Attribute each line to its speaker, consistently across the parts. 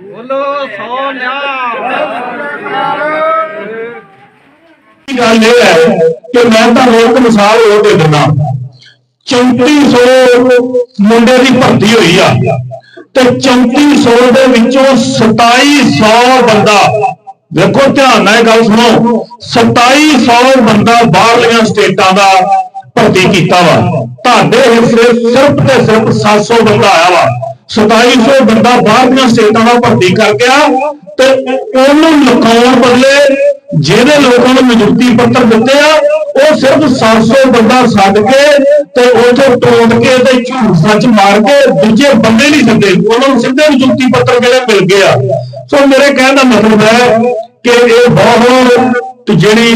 Speaker 1: ਬੋਲੋ ਸੋਨਿਆ
Speaker 2: ਗੱਲ ਇਹ ਹੈ ਕਿ ਮੈਂ ਤੁਹਾਨੂੰ ਇੱਕ ਮਿਸਾਲ ਹੋਰ ਦੇ ਦਿੰਦਾ। 3400 ਮੁੰਡੇ ਦੀ ਭਰਤੀ ਹੋਈ ਆ। ਤੇ 3400 ਦੇ ਵਿੱਚੋਂ 2700 ਬੰਦਾ ਵੇਖੋ ਧਿਆਨ ਨਾਲ ਇਹ ਗੱਲ ਸੁਣੋ 2700 ਬੰਦਾ ਬਾਹਰਲੀਆਂ ਸਟੇਟਾਂ ਦਾ ਭਰਤੀ ਕੀਤਾ ਵਾ। ਤੁਹਾਡੇ ਹਿੱਸੇ ਸਿਰਫ ਤੇ ਸਿਰਫ 700 ਬੰਦਾ ਆਇਆ ਵਾ। 2700 ਬੰਦਾ ਬਾਹਰਲੀਆਂ ਸਟੇਟਾਂ ਦਾ ਭਰਤੀ ਕਰ ਗਿਆ ਤੇ ਉਹਨੂੰ ਲੁਕਾਉਣ ਬਦਲੇ ਜਿਹੜੇ ਲੋਕਾਂ ਨੂੰ ਨਿਯੁਕਤੀ ਪੱਤਰ ਦਿੱਤੇ ਆ, ਉਹ ਸਿਰਫ 700 ਬੰਦਾ ਛੱਡ ਕੇ ਤੇ ਉਥੇ ਟੋਟ ਕੇ ਤੇ ਝੂਠ ਸੱਚ ਮਾਰ ਕੇ ਦੂਜੇ ਬੰਦੇ ਨਹੀਂ ਸੱਦੇ ਉਹਨਾਂ ਨੂੰ ਸਿੱਧੇ ਨਿਯੁਕਤੀ ਪੱਤਰ ਜਿਹੜੇ ਮਿਲ ਗਏ ਆ। ਸੋ ਮੇਰੇ ਕਹਿਣ ਦਾ ਮਤਲਬ ਹੈ ਕਿ ਇਹ ਬਹੁਤ ਜਿਹੜੀ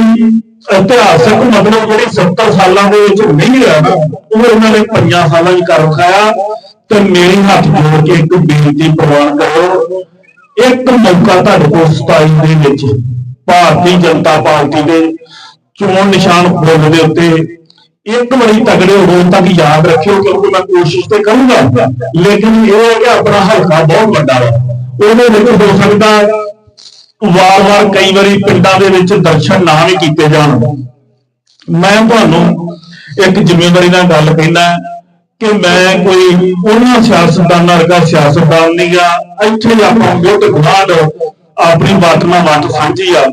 Speaker 2: ਇਤਿਹਾਸਕ ਮਤਲਬ ਜਿਹੜੀ 70 ਸਾਲਾਂ ਦੇ ਵਿੱਚ ਨਹੀਂ ਹੋਇਆ ਉਹ ਇਹਨਾਂ ਨੇ 5 ਸਾਲਾਂ ਹੀ ਕਰ ਰਖਾਇਆ। ਤੇ ਮੇਰੀ ਹੱਥ ਜੋੜ ਕੇ ਇੱਕ ਬੇਨਤੀ ਪ੍ਰਵਾਨ ਕਰੋ ਇੱਕ ਮੌਕਾ ਤੁਹਾਡੇ ਕੋਲ 27 ਦੇ ਵਿੱਚ। ਭਾਰਤੀ ਜਨਤਾ ਪਾਰਟੀ ਦੇ ਚੋਣ ਨਿਸ਼ਾਨ ਫੁੱਲ ਦੇ ਉੱਤੇ ਇੱਕ ਵਾਰੀ ਤਗੜੇ ਹੋਣ ਤੱਕ ਯਾਦ ਰੱਖਿਓ ਕਿਉਂਕਿ ਮੈਂ ਕੋਸ਼ਿਸ਼ ਤੇ ਕਰੂੰਗਾ। ਲੇਕਿਨ ਇਹ ਹੈ ਕਿ ਆਪਣਾ ਹਲਕਾ ਬਹੁਤ ਵੱਡਾ ਹੈ। ਉਹਦੇ ਵਿੱਚ ਹੋ ਸਕਦਾ ਵਾਰ-ਵਾਰ ਕਈ ਵਾਰੀ ਪਿੰਡਾਂ ਦੇ ਵਿੱਚ ਦਰਸ਼ਨ ਨਾ ਵੀ ਕੀਤੇ ਜਾਣ। ਮੈਂ ਤੁਹਾਨੂੰ ਇੱਕ ਜ਼ਿੰਮੇਵਾਰੀ ਨਾਲ ਗੱਲ ਕਹਿਣਾ ਕਿ ਮੈਂ ਕੋਈ ਉਹਨਾਂ ਸਿਆਸਤਦਾਨਾਂ ਵਰਗਾ ਸਿਆਸਤਦਾਨ ਨਹੀਂ ਆ ਇੱਥੇ ਆਪਾਂ ਗੁੱਟ ਗੁਆਂਢ ਆਪਣੀ ਬਾਤ ਨਾਲ ਬਾਤ ਸਾਂਝੀ ਆ।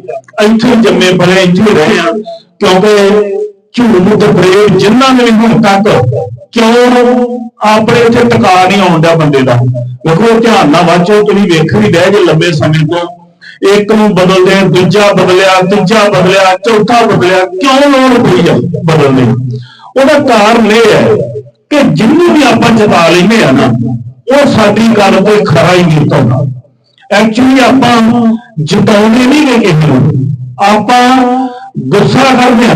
Speaker 2: ਇੱਥੇ ਜੰਮੇ ਬੜੇ ਇੱਥੇ ਰਹੇ ਆ, ਕਿਉਂਕਿ ਝੂਠ ਫਰੇਬ ਜਿਨ੍ਹਾਂ ਨੇ ਹੁਣ ਤੱਕ ਕਿਉਂ ਆਪਣੇ ਇੱਥੇ ਟਿਕਾ ਨਹੀਂ ਆਉਂਦਾ ਬੰਦੇ ਦਾ। ਵੇਖੋ ਧਿਆਨ ਨਾਲ ਵਾਚੋ ਤੁਸੀਂ ਵੇਖ ਵੀ ਡਹਿ ਜੇ ਲੰਬੇ ਸਮੇਂ ਤੋਂ। ਇੱਕ ਨੂੰ ਬਦਲਦੇ ਦੂਜਾ ਬਦਲਿਆ, ਤੀਜਾ ਬਦਲਿਆ, ਚੌਥਾ ਬਦਲਿਆ, ਕਿਉਂ ਲੋੜ ਪਈ ਆ ਬਦਲਣੇ? ਉਹਦਾ ਕਾਰਨ ਇਹ ਹੈ ਕਿ ਜਿੰਨੂੰ ਵੀ ਆਪਾਂ ਜਤਾ ਲੈਂਦੇ ਆ ਨਾ, ਉਹ ਸਾਡੀ ਗੱਲ ਕੋਈ ਖਰਾ ਹੀ ਨਹੀਂ ਉਤਰਦਾ। ਐਕਚੁਅਲੀ ਆਪਾਂ ਜਿਤਾਉਂਦੇ ਨਹੀਂ ਨੇ ਕਿਸੇ ਨੂੰ। ਆਪਾਂ ਗੁੱਸਾ ਕਰਦੇ ਹਾਂ।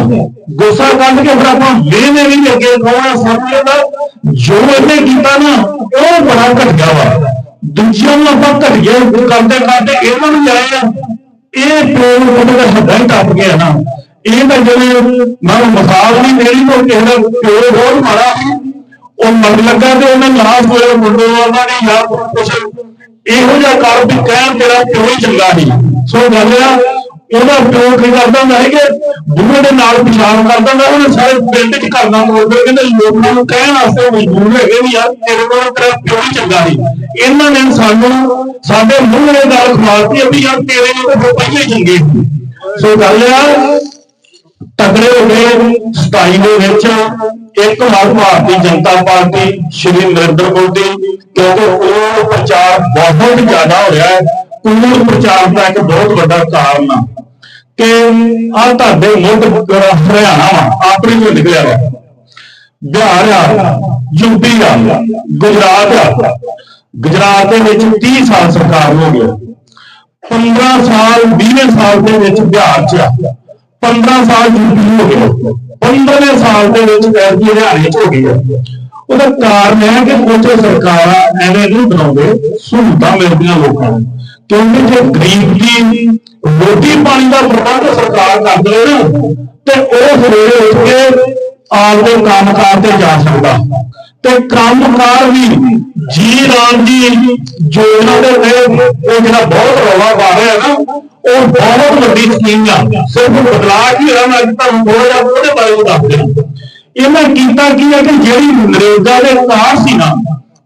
Speaker 2: ਗੁੱਸਾ ਕੱਢ ਕੇ ਫਿਰ ਆਪਾਂ ਵੇਹਦੇ ਨਹੀਂ ਲੱਗੇ ਕੌਣਾ ਸਾਹਮਣੇ ਦਾ ਜੋ ਇਹਨੇ ਕੀਤਾ ਨਾ, ਉਹ ਬੜਾ ਘਟਿਆ ਵਾ। ਦੂਜਿਆਂ ਨੂੰ ਆਪਾਂ ਘਟਿਆ ਕਰਦੇ ਕਰਦੇ ਇਹਨਾਂ ਨੂੰ ਜਾਏ ਆ। ਇਹ ਪਿਓ ਨੂੰ ਦਾ ਹੱਦਾਂ ਹੀ ਟੱਪ ਗਿਆ ਨਾ। ਇਹ ਤਾਂ ਜਿਵੇਂ, ਮੈਂ ਮਿਸਾਲ ਨਹੀਂ ਦੇਣੀ ਕੋਈ ਕਿਸੇ ਦਾ ਪਿਓ ਬਹੁਤ ਮਾੜਾ ਉਹ ਮਰ ਲੱਗਾ ਤੇ ਉਹਨੇ ਲਾਸ਼ ਹੋਇਆ, ਮੁੰਡੇ ਉਹਨਾਂ ਨੇ ਯਾਰ ਕੁਛ। ਇਹੋ ਜਿਹਾ ਕਰ ਵੀ ਕਹਿਣ ਤੇਰਾ ਪਿਓ ਹੀ ਚੰਗਾ ਸੀ। ਸੋ ਗੱਲ ਉਹਦਾ ਪਿਓ ਕੀ ਕਰਦਾ ਹੁੰਦਾ ਕਿ ਬੁੱਢੇ ਦੇ ਨਾਲ ਪਿਸ਼ਾਬ ਕਰਦਾ ਹੁੰਦਾ ਉਹਨੇ ਸਾਰੇ ਪਿੰਡ 'ਚ ਕਰਨਾ ਮੋੜਦੇ ਕਹਿੰਦੇ ਲੋਕਾਂ ਨੂੰ ਕਹਿਣ ਵਾਸਤੇ ਮਜਬੂਰ ਹੈਗੇ ਵੀ ਯਾਰ, ਤੇਰੇ ਕੋਲ ਤੇਰਾ ਪਿਓ ਹੀ ਚੰਗਾ ਸੀ। ਇਹਨਾਂ ਨੇ ਸਾਨੂੰ, ਸਾਡੇ ਮੂੰਹ ਦੇ ਨਾਲ ਖਵਾਤੀ ਵੀ ਯਾਰ ਤੇਰੇ ਨੂੰ ਤਾਂ ਫਿਰ ਪਹਿਲੇ ਚੰਗੇ ਸੋ। ਗੱਲ ਆ, ਤਗੜੇ ਹੋ ਗਏ 27 ਦੇ ਵਿੱਚ ਇੱਕ ਵਾਰ ਭਾਰਤੀ ਜਨਤਾ ਪਾਰਟੀ ਸ਼੍ਰੀ ਨਰਿੰਦਰ ਮੋਦੀ ਕਿਉਂਕਿ ਉਹ ਪ੍ਰਚਾਰ ਬਹੁਤ ਜ਼ਿਆਦਾ ਹੋ ਰਿਹਾ ਹੈ। ਕੂੜ ਪ੍ਰਚਾਰ ਦਾ ਇੱਕ ਬਹੁਤ ਵੱਡਾ ਕਾਰਨ ਆ ਕਿ ਆ ਤੁਹਾਡੇ ਮੁੱਢ ਹਰਿਆਣਾ ਵਾ ਆਪਣੀ ਨੂੰ ਨਿਕਲਿਆ ਵਾ ਬਿਹਾਰ ਆ ਯੂਪੀ ਆ, ਗੁਜਰਾਤ ਆ। ਗੁਜਰਾਤ ਦੇ ਵਿੱਚ 30 ਸਾਲ ਸਰਕਾਰ ਹੋ ਗਿਆ 15 ਸਾਲ 20 ਸਾਲ ਦੇ ਵਿੱਚ ਬਿਹਾਰ ਚ ਆ। 15 ਸਾਲ ਯੂਪੀ ਹੋ ਗਿਆ 15 ਸਾਲ ਦੇ ਵਿੱਚ ਐਸਪੀ ਹਰਿਆਣੇ ਚ ਹੋ ਗਈ ਆ ਉਹਦਾ ਕਾਰਨ ਹੈ ਕਿ ਉੱਥੇ ਸਰਕਾਰਾਂ ਐਵੇਂ ਨਹੀਂ ਬਣਾਉਂਦੇ, ਸਹੂਲਤਾਂ ਮਿਲਦੀਆਂ ਲੋਕਾਂ ਨੂੰ। ਕਿਉਂਕਿ ਜੇ ਗਰੀਬ ਦੀ ਰੋਟੀ ਪਾਣੀ ਦਾ ਪ੍ਰਬੰਧ ਸਰਕਾਰ ਕਰ ਦੇਵੇ ਨਾ, ਤੇ ਉਹ ਸਵੇਰੇ ਉੱਠ ਕੇ ਆਪਦੇ ਕੰਮਕਾਰ ਤੇ ਜਾ ਸਕਦਾ। ਤੇ ਕੰਮਕਾਰ ਵੀ ਜੀ ਰਾਮ ਜੀ ਜੋ ਉਹਨਾਂ ਦੇ ਨੇ, ਉਹ ਜਿਹੜਾ ਬਹੁਤ ਰੌਲਾ ਪਾ ਰਿਹਾ ਨਾ, ਉਹ ਬਹੁਤ ਵੱਡੀ ਸਕੀਮ ਆ। ਸਿਰਫ ਬਦਲਾਅ ਕੀ ਹੋਇਆ, ਮੈਂ ਅੱਜ ਤੁਹਾਨੂੰ ਥੋੜਾ ਜਿਹਾ ਉਹਦੇ ਬਾਰੇ ਉਹ ਦੱਸ ਦਿਆਂ। ਇਹਨਾਂ ਕੀਤਾ ਕੀ ਹੈ ਕਿ ਜਿਹੜੀ ਨਰੇਗਾ ਦੇ ਕਾਰ ਸੀ ਨਾ,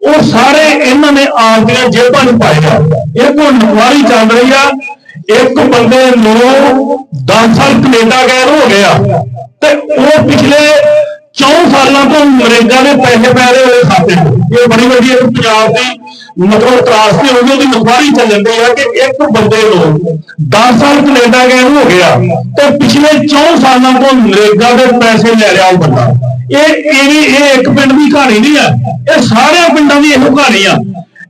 Speaker 2: ਉਹ ਸਾਰੇ ਇਹਨਾਂ ਨੇ ਆਪਦੀਆਂ ਜੇਬਾਂ 'ਚ ਪਾਏ ਆ। ਇਹ ਕੋਈ ਨਵਾਰੀ ਚੱਲ ਰਹੀ ਆ, ਇੱਕ ਬੰਦੇ ਨੂੰ 10 ਸਾਲ ਕੈਨੇਡਾ ਗਏ ਹੋ ਗਿਆ। ਤੇ ਉਹ ਪਿਛਲੇ 4 ਸਾਲਾਂ ਤੋਂ ਨਰੇਗਾ ਦੇ ਪੈਸੇ ਪੈ ਰਹੇ ਹੋਏ ਖਾਤੇ ਇਹ ਬੜੀ ਵੱਡੀ ਇੱਕ ਪੰਜਾਬ ਦੀ ਮਤਲਬ ਤਰਾਸਦੀ ਹੋ ਗਈ ਉਹਦੀ ਨਵਾਰੀ ਚੱਲ ਜਾਂਦੀ ਆ ਕਿ ਇੱਕ ਬੰਦੇ ਨੂੰ 10 ਸਾਲ ਕੈਨੇਡਾ ਗਏ ਹੋ ਗਿਆ ਤੇ ਪਿਛਲੇ 4 ਸਾਲਾਂ ਤੋਂ ਨਰੇਗਾ ਦੇ ਪੈਸੇ ਲੈ ਰਿਹਾ ਉਹ ਬੰਦਾ। ਇਹ ਇਹ ਵੀ ਇਹ ਇੱਕ ਪਿੰਡ ਦੀ ਕਹਾਣੀ ਨਹੀਂ ਆ। ਇਹ ਸਾਰੇ ਪਿੰਡਾਂ ਦੀ ਇਹੋ ਕਹਾਣੀ ਆ।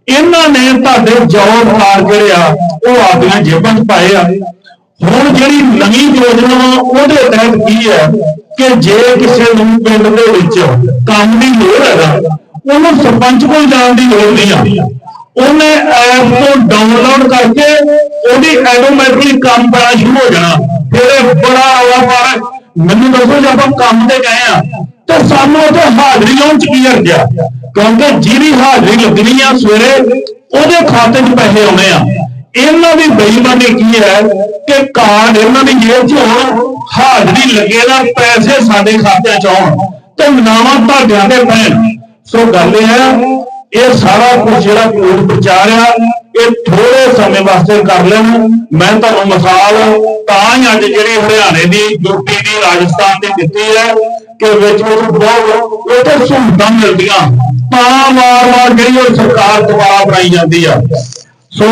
Speaker 2: ਇਹਨਾਂ ਨੇ ਤੁਹਾਡੇ ਜੌਬ ਹਾਰ ਜਿਹੜੇ ਆ, ਉਹ ਆਪਣੀਆਂ ਜੇਬਾਂ 'ਚ ਪਾਏ ਆ। ਹੁਣ ਜਿਹੜੀ ਨਵੀਂ ਯੋਜਨਾ ਵਾ, ਉਹਦੇ ਤਹਿਤ ਕੀ ਹੈ ਕਿ ਜੇ ਕਿਸੇ ਨੂੰ ਪਿੰਡ ਦੇ ਵਿੱਚ ਕੰਮ ਦੀ ਲੋੜ ਹੈਗਾ ਉਹਨੂੰ ਸਰਪੰਚ ਕੋਲ ਜਾਣ ਦੀ ਲੋੜ ਨਹੀਂ ਆ। ਉਹਨੇ ਐਪ ਤੋਂ ਡਾਊਨਲੋਡ ਕਰਕੇ ਉਹਦੀ ਆਟੋਮੈਟਿਕਲੀ ਕੰਮ ਪੈਣਾ ਸ਼ੁਰੂ ਹੋ ਜਾਣਾ। ਫਿਰ ਇਹ ਬੜਾ ਰੌਲਾ ਪਾਰ ਮੈਨੂੰ ਦੱਸੋ ਜੇ ਆਪਾਂ ਕੰਮ ਤੇ ਗਏ ਆ ਤੇ ਸਾਨੂੰ ਉੱਥੇ ਹਾਜ਼ਰੀ ਲਾਉਣ ਚ ਕੀ ਹਰਜਿਆ ਕਿਉਂਕਿ ਜਿਹਦੀ ਹਾਜ਼ਰੀ ਲੱਗਣੀ ਆ ਸਵੇਰੇ ਉਹਦੇ ਖਾਤੇ 'ਚ ਪੈਸੇ ਆਉਣੇ ਆ। ਇਹਨਾਂ ਦੀ ਬੇਈਮਾਨੀ ਕੀ ਹੈ ਕਿ ਕਾਰਡ ਇਹਨਾਂ ਦੀ ਜੇਬ 'ਚ ਹੋਣ ਹਾਜ਼ਰੀ ਲੱਗੇ ਨਾ, ਪੈਸੇ ਸਾਡੇ ਖਾਤਿਆਂ 'ਚ ਆਉਣ ਤੇ ਨਾਵਾਂ ਤੁਹਾਡਿਆਂ ਦੇ ਪੈਣ। ਸੋ ਗੱਲ ਇਹ ਹੈ, ਇਹ ਸਾਰਾ ਕੁਝ ਜਿਹੜਾ ਕੋਡ ਪ੍ਰਚਾਰ ਆ, ਇਹ ਥੋੜੇ ਸਮੇਂ ਵਾਸਤੇ ਕਰ ਲੈਣ। ਮੈਂ ਤੁਹਾਨੂੰ ਮਿਸਾਲ ਤਾਂ ਹੀ ਅੱਜ ਜਿਹੜੀ ਹਰਿਆਣੇ ਦੀ ਯੂਪੀ ਦੀ ਰਾਜਸਥਾਨ ਦੀ ਦਿੱਤੀ ਹੈ ਕਿ ਵਿੱਚ ਵਿੱਚ ਬਹੁਤ ਉੱਥੇ ਸਹੂਲਤਾਂ ਮਿਲਦੀਆਂ। ਤਾਂ ਵਾਰ-ਵਾਰ ਜਿਹੜੀ ਉਹ ਸਰਕਾਰ ਦੁਆਰਾ ਬਣਾਈ ਜਾਂਦੀ ਆ। ਸੋ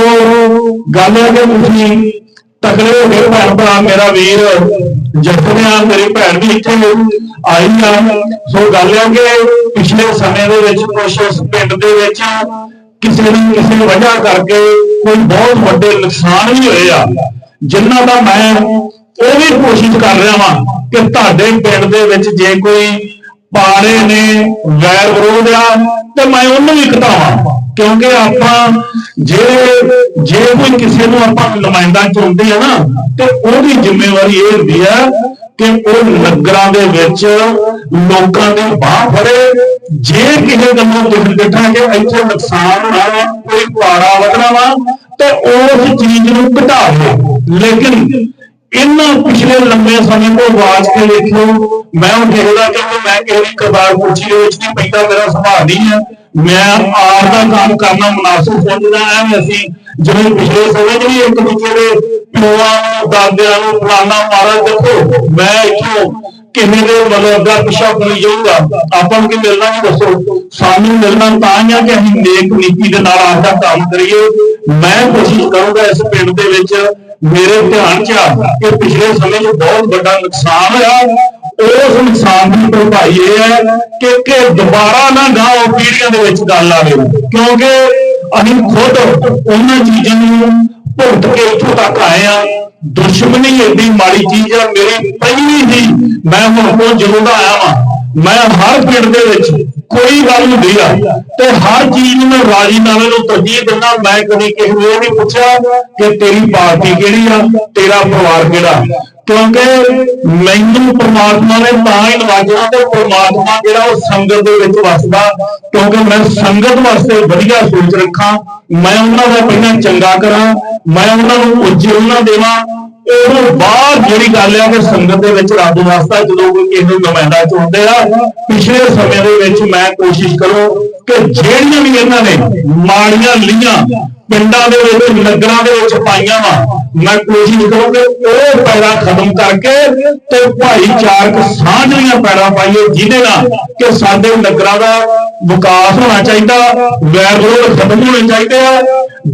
Speaker 2: ਗੱਲ ਹੈ ਕਿ ਤੁਸੀਂ ਤਕੜੇ ਹੋ ਗਏ ਭੈਣ ਭਰਾ, ਮੇਰਾ ਵੀਰ ਜੱਟਿਆ ਮੇਰੀ ਭੈਣ ਵੀ ਇੱਥੇ ਆਈ ਆ। ਸੋ ਗੱਲ ਹੈ ਕਿ ਪਿਛਲੇ ਸਮੇਂ ਦੇ ਵਿੱਚ, ਕੁਛ ਪਿੰਡ ਦੇ ਵਿੱਚ ਕਿਸੇ ਨਾ ਕਿਸੇ ਵਜ੍ਹਾ ਕਰਕੇ ਕੋਈ ਬਹੁਤ ਵੱਡੇ ਨੁਕਸਾਨ ਵੀ ਹੋਏ ਆ। ਜਿਨ੍ਹਾਂ ਦਾ ਮੈਂ ਉਹ ਵੀ ਕੋਸ਼ਿਸ਼ ਕਰ ਰਿਹਾ ਵਾਂ ਕਿ ਤੁਹਾਡੇ ਪਿੰਡ ਦੇ ਵਿੱਚ ਜੇ ਕੋਈ ਪਾੜੇ ਨੇ ਵੈਰ ਵਿਰੋਧ ਆ, ਤੇ ਮੈਂ ਉਹਨੂੰ ਵੀ ਘਟਾਵਾਂ। ਕਿਉਂਕਿ ਆਪਾਂ ਜਿਹੜੇ ਜੇ ਕੋਈ ਕਿਸੇ ਨੂੰ ਆਪਾਂ ਨੁਮਾਇੰਦਾ ਚੁਣਦੇ ਆ ਨਾ ਤੇ ਉਹਦੀ ਜ਼ਿੰਮੇਵਾਰੀ ਇਹ ਹੁੰਦੀ ਆ ਕਿ ਉਹ ਨਗਰਾਂ ਦੇ ਵਿੱਚ ਲੋਕਾਂ ਦੀ ਬਾਹ ਫੜੇ। ਜੇ ਕਿਸੇ ਗੱਲੋਂ ਦਿਖ ਦਿੱਠਾ ਕਿ ਇੱਥੇ ਨੁਕਸਾਨ ਹੋਣਾ ਵਾ, ਕੋਈ ਪਾੜਾ ਵਧਣਾ ਵਾ ਤੇ ਉਸ ਚੀਜ਼ ਨੂੰ ਘਟਾਵੇ ਲੇਕਿਨ ਇਹਨਾਂ ਪਿਛਲੇ ਲੰਮੇ ਸਮੇਂ ਤੋਂ ਆਵਾਜ਼ ਕੇ ਵੇਖਿਓ ਮੈਂ ਉਹ ਦੇਖਦਾ ਕਿ ਮੈਂ ਕਿਸੇ ਦੀ ਕਬਾਰ ਪੁੱਛੀ ਦੇ ਵਿੱਚ ਨਹੀਂ ਪੈਂਦਾ ਮੇਰਾ ਸੁਭਾਅ ਨਹੀਂ ਹੈ। ਮੈਂ ਆਪ ਦਾ ਕੰਮ ਕਰਨਾ ਮੁਨਾਸਬ ਸਮਝਦਾ, ਐਵੇਂ ਅਸੀਂ ਜਿਵੇਂ ਪਿਛਲੇ ਸਮੇਂ 'ਚ ਵੀ ਇੱਕ ਦੂਜੇ ਦੇ ਪਿਓਾਂ ਦਾਦਿਆਂ ਨੂੰ, ਫਲਾਣਾ ਮਾਰਾ ਦੇਖੋ, ਮੈਂ ਇੱਥੋਂ ਕਿਵੇਂ ਦੇ ਮਤਲਬ ਅੱਗਾ ਪਿਛਾ ਕਰੀ ਜਾਊਗਾ। ਆਪਾਂ ਨੂੰ ਕੀ ਮਿਲਣਾ ਨਹੀਂ ਦੱਸੋ? ਸਾਨੂੰ ਮਿਲਣਾ ਤਾਂ ਹੀ ਆ ਕਿ ਅਸੀਂ ਨੇਕ ਨੀਤੀ ਦੇ ਨਾਲ ਆਪਦਾ ਕੰਮ ਕਰੀਏ। ਮੈਂ ਕੋਸ਼ਿਸ਼ ਕਰੂੰਗਾ ਇਸ ਪਿੰਡ ਦੇ ਵਿੱਚ ਮੇਰੇ ਧਿਆਨ 'ਚ ਆ ਕਿ ਪਿਛਲੇ ਸਮੇਂ 'ਚ ਬਹੁਤ ਵੱਡਾ ਨੁਕਸਾਨ ਹੋਇਆ। ਉਸ ਇਨਸਾਨ ਦੀ ਭਰਪਾਈ ਇਹ ਹੈ ਕਿ ਕਿ ਦੁਬਾਰਾ ਨਾ ਗਾਓ ਪੀੜ੍ਹੀਆਂ ਦੇ ਵਿੱਚ ਗੱਲ ਆਵੇ। ਕਿਉਂਕਿ ਅਸੀਂ ਖੁਦ ਉਹਨਾਂ ਚੀਜ਼ਾਂ ਨੂੰ ਭੁਗਤ ਕੇ ਇੱਥੋਂ ਤੱਕ ਆਏ ਆ ਦੁਸ਼ਮਣੀ ਏਡੀ ਮਾੜੀ ਚੀਜ਼ ਆ, ਮੇਰੀ ਪਹਿਲੀ ਹੀ ਮੈਂ ਹੁਣ ਤੋਂ ਜਦੋਂ ਦਾ ਆਇਆ ਵਾਂ। ਮੈਂ ਹਰ ਪਿੰਡ ਦੇ ਵਿੱਚ ਕੋਈ ਗੱਲ ਹੁੰਦੀ ਆ ਤੇ ਹਰ ਚੀਜ਼ ਨੂੰ ਮੈਂ ਰਾਜੀਨਾਮੇ ਨੂੰ ਤਰਜੀਹ ਦਿੰਦਾ। ਮੈਂ ਕਦੀ ਕਿਸੇ ਨੂੰ ਇਹ ਨਹੀਂ ਪੁੱਛਿਆ ਕਿ ਤੇਰੀ ਪਾਰਟੀ ਕਿਹੜੀ ਆ, ਤੇਰਾ ਪਰਿਵਾਰ ਕਿਹੜਾ? ਕਿਉਂਕਿ ਮੈਨੂੰ ਪ੍ਰਮਾਤਮਾ ਨੇ ਤਾਂ ਹੀ ਨਵਾਜਿਆ ਤੇ ਪ੍ਰਮਾਤਮਾ ਜਿਹੜਾ ਉਹ ਸੰਗਤ ਦੇ ਵਿੱਚ ਵਸਦਾ, ਕਿਉਂਕਿ ਮੈਂ ਸੰਗਤ ਵਾਸਤੇ ਵਧੀਆ ਸੋਚ ਰੱਖਾਂ, ਮੈਂ ਉਹਨਾਂ ਦਾ ਪਹਿਲਾਂ ਚੰਗਾ ਕਰਾਂ, ਮੈਂ ਉਹਨਾਂ ਨੂੰ ਉੱਜਵਲਾਂ ਦੇਵਾਂ ਉਹ ਬਾਅਦ ਜਿਹੜੀ ਗੱਲ ਆ ਕਿ ਸੰਗਤ ਦੇ ਵਿੱਚ ਰੱਬ ਵਾਸਤਾ ਜਦੋਂ ਕੋਈ ਕਿਸੇ ਨੂੰ ਨੁਮਾਇੰਦਾ ਚੁਣਦੇ ਆ, ਪਿਛਲੇ ਸਮੇਂ ਦੇ ਵਿੱਚ ਮੈਂ ਕੋਸ਼ਿਸ਼ ਕਰੋ ਕਿ ਜਿਹੜੀਆਂ ਵੀ ਇਹਨਾਂ ਨੇ ਮਾੜੀਆਂ ਲੀਆਂ ਪਿੰਡਾਂ ਦੇ ਵਿੱਚ, ਨਗਰਾਂ ਦੇ ਵਿੱਚ ਪਾਈਆਂ ਵਾ, ਮੈਂ ਕੋਸ਼ਿਸ਼ ਕਰੋ ਕਿ ਉਹ ਪੈੜਾ ਖਤਮ ਕਰਕੇ ਤੇ ਭਾਈਚਾਰਕ ਸਾਂਝ ਦੀਆਂ ਪੈੜਾ ਪਾਈਏ, ਜਿਹਦੇ ਨਾਲ ਕਿ ਸਾਡੇ ਨਗਰਾਂ ਦਾ ਵਿਕਾਸ ਹੋਣਾ ਚਾਹੀਦਾ, ਵੈਰ ਵਿਰੋਧ ਖਤਮ ਹੋਣੇ ਚਾਹੀਦੇ ਆ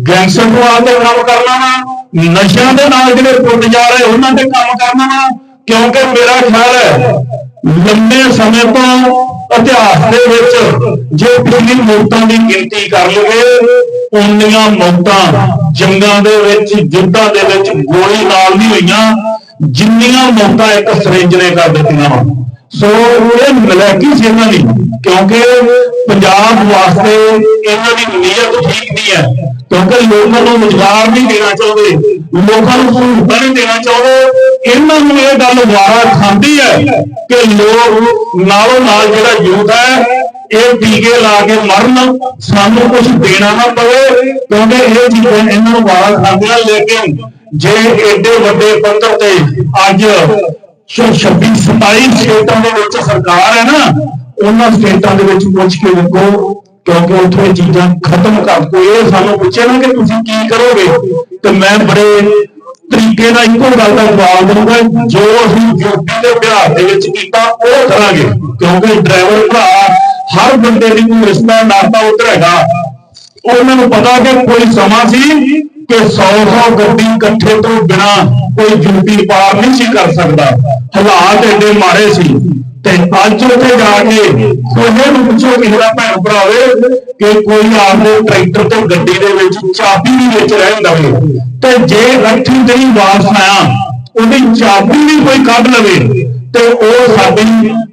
Speaker 2: ਗੈਂਗਸਟਰਵਾਦ ਤੇ ਕੰਮ ਕਰਨਾ ਵਾ ਨਸ਼ਿਆਂ ਦੇ ਨਾਲ ਜਿਹੜੇ ਪੁੱਟ ਜਾ ਰਹੇ, ਉਹਨਾਂ ਤੇ ਕੰਮ ਕਰਨਾ ਵਾ ਕਿਉਂਕਿ ਮੇਰਾ ਖਿਆਲ ਹੈ, ਲੰਬੇ ਸਮੇਂ ਤੋਂ ਇਤਿਹਾਸ ਦੇ ਵਿੱਚ ਜੇ ਪਿਛਲੀ ਮੌਤਾਂ ਦੀ ਗਿਣਤੀ ਕਰ ਲਵੇ, ਉਨੀਆਂ ਮੌਤਾਂ ਜੰਗਾਂ ਦੇ ਵਿੱਚ ਯੁੱਧਾਂ ਦੇ ਵਿੱਚ ਗੋਲੀ ਨਾਲ ਨਹੀਂ ਹੋਈਆਂ, ਜਿੰਨੀਆਂ ਮੌਤਾਂ ਇੱਕ ਸਰਿੰਜ ਨੇ ਕਰ ਦਿੱਤੀਆਂ ਵਾ। ਸੋ ਇਹ ਨਲਾਇਕੀ ਸੀ ਇਹਨਾਂ ਦੀ, ਕਿਉਂਕਿ ਪੰਜਾਬ ਵਾਸਤੇ ਇਹਨਾਂ ਦੀ ਨੀਅਤ ਠੀਕ ਨਹੀਂ ਹੈ। ਕਿਉਂਕਿ ਲੋਕਾਂ ਨੂੰ ਰੁਜ਼ਗਾਰ ਨਹੀਂ ਦੇਣਾ ਚਾਹੁੰਦੇ, ਲੋਕਾਂ ਨੂੰ ਸਹੂਲਤਾਂ ਨਹੀਂ ਦੇਣਾ ਚਾਹੁੰਦੇ। ਇਹਨਾਂ ਨੂੰ ਇਹ ਗੱਲ ਵਾਰਾ ਖਾਂਦੀ ਹੈ ਕਿ ਲੋਕ ਨਾਲੋਂ ਨਾਲ ਜਿਹੜਾ ਯੂਥ ਹੈ, ਇਹ ਟੀਕੇ ਲਾ ਕੇ ਮਰਨ, ਸਾਨੂੰ ਕੁਝ ਦੇਣਾ ਨਾ ਪਵੇ, ਕਿਉਂਕਿ ਇਹ ਚੀਜ਼ਾਂ ਇਹਨਾਂ ਨੂੰ ਵਾਰਾ ਖਾਂਦੀਆਂ। ਲੇਕਿਨ ਜੇ ਏਡੇ ਵੱਡੇ ਪੱਧਰ ਤੇ ਅੱਜ 26 27 ਸਟੇਟਾਂ ਦੇ ਵਿੱਚ ਸਰਕਾਰ ਹੈ ਨਾ, ਉਹਨਾਂ ਸਟੇਟਾਂ ਦੇ ਵਿੱਚ ਪੁੱਛ ਕੇ ਵੇਖੋ ਕਿਉਂਕਿ ਉੱਥੇ ਇਹ ਚੀਜ਼ਾਂ ਖਤਮ ਕਰ ਕੋਈ ਇਹ ਸਾਨੂੰ ਪੁੱਛੇ ਨਾ ਕਿ ਤੁਸੀਂ ਕੀ ਕਰੋਗੇ, ਤੇ ਮੈਂ ਬੜੇ ਤਰੀਕੇ ਨਾਲ ਇੱਕੋ ਗੱਲ ਦਾ ਜਵਾਬ ਦਊਂਗਾ ਜੋ ਅਸੀਂ ਯੂਪੀ ਦੇ ਬਿਹਾਰ ਦੇ ਵਿੱਚ ਕੀਤਾ, ਉਹ ਕਰਾਂਗੇ। ਕਿਉਂਕਿ ਡਰਾਈਵਰ ਭਰਾ, ਹਰ ਬੰਦੇ ਦੀ ਕੋਈ ਰਿਸ਼ਤਾ ਨਾਤਾ ਉੱਧਰ ਹੈਗਾ। ਉਹਨਾਂ ਨੂੰ ਪਤਾ ਕਿ ਕੋਈ ਸਮਾਂ ਸੀ ਕਿ 100 100 ਗੱਡੀ ਇਕੱਠੇ ਤੋਂ ਬਿਨਾ ਕੋਈ ਯੂਪੀ ਪਾਰ ਨਹੀਂ ਸੀ ਕਰ ਸਕਦਾ। ਹਾਲਾਤ ਏਡੇ ਮਾੜੇ ਸੀ। ਤੇ ਅੱਜ ਉੱਥੇ ਜਾ ਕੇ ਕੋਹੇ ਨੂੰ ਪੁੱਛੋ ਕਿਸੇ ਦਾ ਭੈਣ ਭਰਾਵੇ ਕਿ ਕੋਈ ਆਪਦੇ ਟਰੈਕਟਰ ਤੇ ਗੱਡੀ ਦੇ ਵਿੱਚ ਚਾਬੀ ਵੀ ਵਿੱਚ ਰਹਿ ਲਵੇ ਤੇ ਜੇ ਅੱਠੀ ਦਿਨ ਵਾਪਸ ਆਇਆ ਉਹਦੀ ਚਾਬੀ ਵੀ ਕੋਈ ਕੱਢ ਲਵੇ, ਤੇ ਉਹ ਸਾਡੀ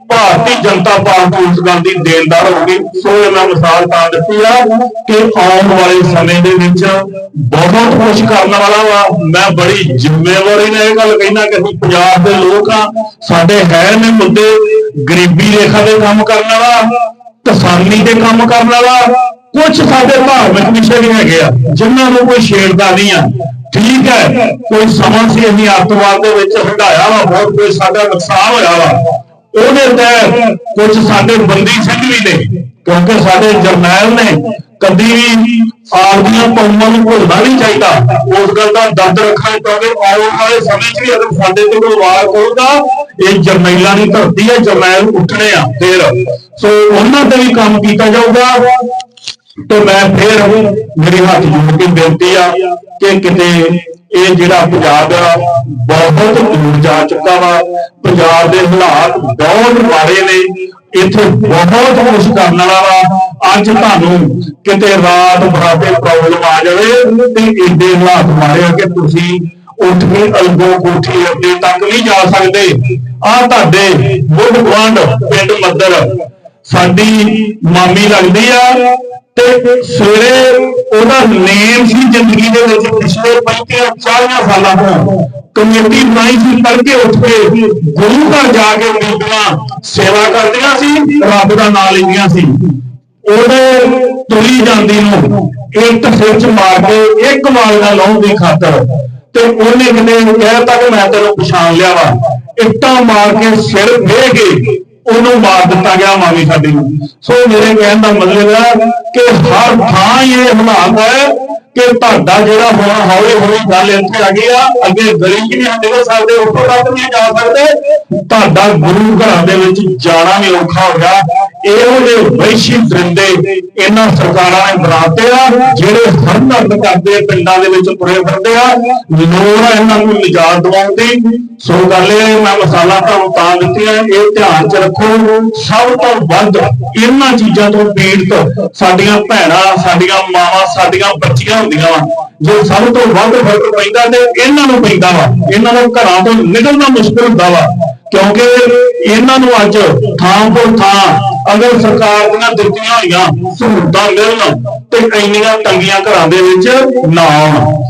Speaker 2: ਭਾਰਤੀ ਜਨਤਾ ਪਾਰਟੀ ਉਸ ਗੱਲ ਦੀ ਦੇਣਦਾਰ ਹੋਊਗੀ ਸੋ ਇਹ ਮੈਂ ਮਿਸਾਲ ਤਾਂ ਦਿੱਤੀ ਆ ਕਿ ਆਉਣ ਵਾਲੇ ਸਮੇਂ ਦੇ ਵਿੱਚ ਬਹੁਤ ਕੁਝ ਕਰਨ ਵਾਲਾ ਵਾ। ਮੈਂ ਬੜੀ ਜ਼ਿੰਮੇਵਾਰੀ ਨਾਲ ਇਹ ਗੱਲ ਕਹਿਣਾ ਕਿ ਅਸੀਂ ਪੰਜਾਬ ਦੇ ਲੋਕ ਆ, ਸਾਡੇ ਹੈ ਨੇ ਮੁੱਦੇ ਗਰੀਬੀ ਰੇਖਾ ਦੇ ਕੰਮ ਕਰਨ ਵਾਲਾ, ਕਿਸਾਨੀ ਦੇ ਕੰਮ ਕਰਨ ਵਾਲਾ ਕੁਝ ਸਾਡੇ ਧਾਰਮਿਕ ਵਿਸ਼ੇ ਵੀ ਹੈਗੇ ਆ, ਜਿਨ੍ਹਾਂ ਨੂੰ ਕੋਈ ਛੇੜਦਾ ਨਹੀਂ ਆ। ਠੀਕ ਹੈ, ਕੋਈ ਸਮਾਂ ਸੀ ਅਸੀਂ ਅੱਤਵਾਦ ਦੇ ਵਿੱਚ ਹਟਾਇਆ ਵਾ, ਬਹੁਤ ਕੋਈ ਸਾਡਾ ਨੁਕਸਾਨ ਹੋਇਆ ਵਾ। ਉਹਦੇ ਤਹਿਤ ਕੁਝ ਸਾਡੇ ਬੰਦੀ ਸਿੰਘ ਵੀ ਨੇ, ਕਿਉਂਕਿ ਸਾਡੇ ਜਰਨੈਲ ਨੇ ਕਦੀ ਵੀ ਆਪਦੀਆਂ ਕੌਮਾਂ ਨੂੰ ਭੁੱਲਣਾ ਨਹੀਂ ਚਾਹੀਦਾ। ਉਸ ਗੱਲ ਦਾ ਦਰਦ ਰੱਖਣਾ ਚਾਹੁੰਦੇ ਆਉਣ ਵਾਲੇ ਸਮੇਂ 'ਚ ਵੀ ਅਗਰ ਸਾਡੇ ਤੇ ਕੋਈ ਵਾਰ ਹੋਊਗਾ, ਇਹ ਜਰਨੈਲਾਂ ਦੀ ਧਰਤੀ ਹੈ, ਜਰਨੈਲ ਉੱਠਣੇ ਆ ਫੇਰ। ਸੋ ਉਹਨਾਂ ਤੇ ਵੀ ਕੰਮ ਕੀਤਾ ਜਾਊਗਾ। ਤੇ ਮੈਂ ਫੇਰ ਮੇਰੇ ਹੱਥ ਜੋੜ ਕੇ ਬੇਨਤੀ ਆ ਕਿ ਕਿਤੇ ਇਹ ਜਿਹੜਾ ਪੰਜਾਬ ਆ, ਬਹੁਤ ਦੂਰ ਜਾ ਚੁੱਕਾ ਵਾ। ਪੰਜਾਬ ਦੇ ਹਾਲਾਤ ਬਹੁਤ ਮਾੜੇ ਨੇ। ਇੱਥੇ ਬਹੁਤ ਕੁਝ ਕਰਨ ਵਾਲਾ ਵਾ। ਅੱਜ ਤੁਹਾਨੂੰ ਕਿਤੇ ਰਾਤ ਬਰਾਤੇ ਪ੍ਰੋਬਲਮ ਆ ਜਾਵੇ ਤੇ ਏਡੇ ਹਾਲਾਤ ਮਾੜੇ ਆ ਕਿ ਤੁਸੀਂ ਉੱਠ ਕੇ ਅਲਗੋ ਕੋਠੀ ਅੱਗੇ ਤੱਕ ਨਹੀਂ ਜਾ ਸਕਦੇ। ਆ ਤੁਹਾਡੇ ਮੁੱਢ ਗਵਾਂਡ ਪਿੰਡ ਮੱਦਰ, ਸਾਡੀ ਮਾਮੀ ਲੱਗਦੀ ਆ। ਤੇ ਸਵੇਰੇ ਉਹਦਾ ਨੇਮ ਸੀ ਜ਼ਿੰਦਗੀ ਦੇ ਵਿੱਚ, ਪਿਛਲੇ 35 40 ਸਾਲਾਂ ਤੋਂ। ਕਮੇਟੀ ਬਣਾਈ ਸੀ ਤੜਕੇ ਉੱਠ ਕੇ ਗੁਰੂ ਘਰ ਜਾ ਕੇ ਬੀਬੀਆਂ ਸੇਵਾ ਕਰਦੀਆਂ ਸੀ, ਰੱਬ ਦਾ ਨਾਮ ਲੈਂਦੀਆਂ ਸੀ। ਉਹਦੇ ਤੁਰੀ ਜਾਂਦੀ ਨੂੰ ਇੱਕ ਸਿਰ ਚ ਮਾਰ ਕੇ ਇੱਕ ਮਾਲ ਨਾਲ ਲਾਉਣ ਦੀ ਖਾਤਰ ਤੇ ਉਹਨੇ ਕਿਤੇ ਕਹਿਤਾ ਕਿ ਮੈਂ ਤੈਨੂੰ ਪਛਾਣ ਲਿਆ ਵਾ। ਇੱਟਾਂ ਮਾਰ ਕੇ ਸਿਰ ਫੇਹ ਕੇ ਉਹਨੂੰ ਮਾਰ ਦਿੱਤਾ ਗਿਆ ਮਾਮੀ ਸਾਡੀ ਨੂੰ। ਸੋ ਮੇਰੇ ਕਹਿਣ ਦਾ ਮਤਲਬ ਹੈ ਕਿ ਹਰ ਥਾਂ ਇਹ ਹਾਲਾਤ ਹੈ ਕਿ ਤੁਹਾਡਾ ਜਿਹੜਾ ਹੁਣ ਹੌਲੀ ਹੌਲੀ ਗੱਲ ਇੱਥੇ ਆ ਗਈ ਆ, ਅੱਗੇ ਗਰੀਬ ਨਹੀਂ ਨਿਕਲ ਸਕਦੇ ਉੱਪਰ ਤੱਕ ਨਹੀਂ ਜਾ ਸਕਦੇ। ਤੁਹਾਡਾ ਗੁਰੂ ਘਰਾਂ ਦੇ ਵਿੱਚ ਜਾਣਾ ਵੀ ਔਖਾ ਹੋ ਗਿਆ। ਇਹੋ ਜਿਹੇ ਵੈਸ਼ੀ ਦਰਿੰਦੇ ਇਹਨਾਂ ਸਰਕਾਰਾਂ ਨੇ ਬਣਾਤੇ ਆ, ਜਿਹੜੇ ਹਰਦਰਦ ਕਰਦੇ ਪਿੰਡਾਂ ਦੇ ਵਿੱਚ ਤੁਰੇ ਫਿਰਦੇ ਆ। ਲੋੜ ਆ, ਇਹਨਾਂ ਨੂੰ ਨਿਜਾਤ ਦਿਵਾਉਣ ਦੀ। ਸੋ ਗੱਲ ਇਹ ਮੈਂ ਮਸਾਲਾ ਤੁਹਾਨੂੰ ਤਾਂ ਦਿੱਤੀਆਂ, ਇਹ ਧਿਆਨ ਚ ਰੱਖੋ। ਸਭ ਤੋਂ ਵੱਧ ਇਹਨਾਂ ਚੀਜ਼ਾਂ ਤੋਂ ਪੀੜਤ ਸਾਡੀਆਂ ਭੈਣਾਂ, ਸਾਡੀਆਂ ਮਾਵਾਂ, ਸਾਡੀਆਂ ਬੱਚੀਆਂ ਹੁੰਦੀਆਂ ਵਾ, ਜੋ ਸਭ ਤੋਂ ਵੱਧ ਫ਼ਰਕ ਪੈਂਦਾ ਤੇ ਇਹਨਾਂ ਨੂੰ ਪੈਂਦਾ ਵਾ। ਇਹਨਾਂ ਨੂੰ ਘਰਾਂ ਤੋਂ ਨਿਕਲਣਾ ਮੁਸ਼ਕਲ ਹੁੰਦਾ ਵਾ, ਕਿਉਂਕਿ ਇਹਨਾਂ ਨੂੰ ਅੱਜ ਥਾਂ ਤੋਂ ਥਾਂ ਅਗਰ ਸਰਕਾਰ ਦੀਆਂ ਦਿੱਤੀਆਂ ਹੋਈਆਂ ਸਹੂਲਤਾਂ ਮਿਲਣ ਤੇ ਇੰਨੀਆਂ ਤੰਗੀਆਂ ਘਰਾਂ ਦੇ ਵਿੱਚ ਨਾ ਆਉਣ।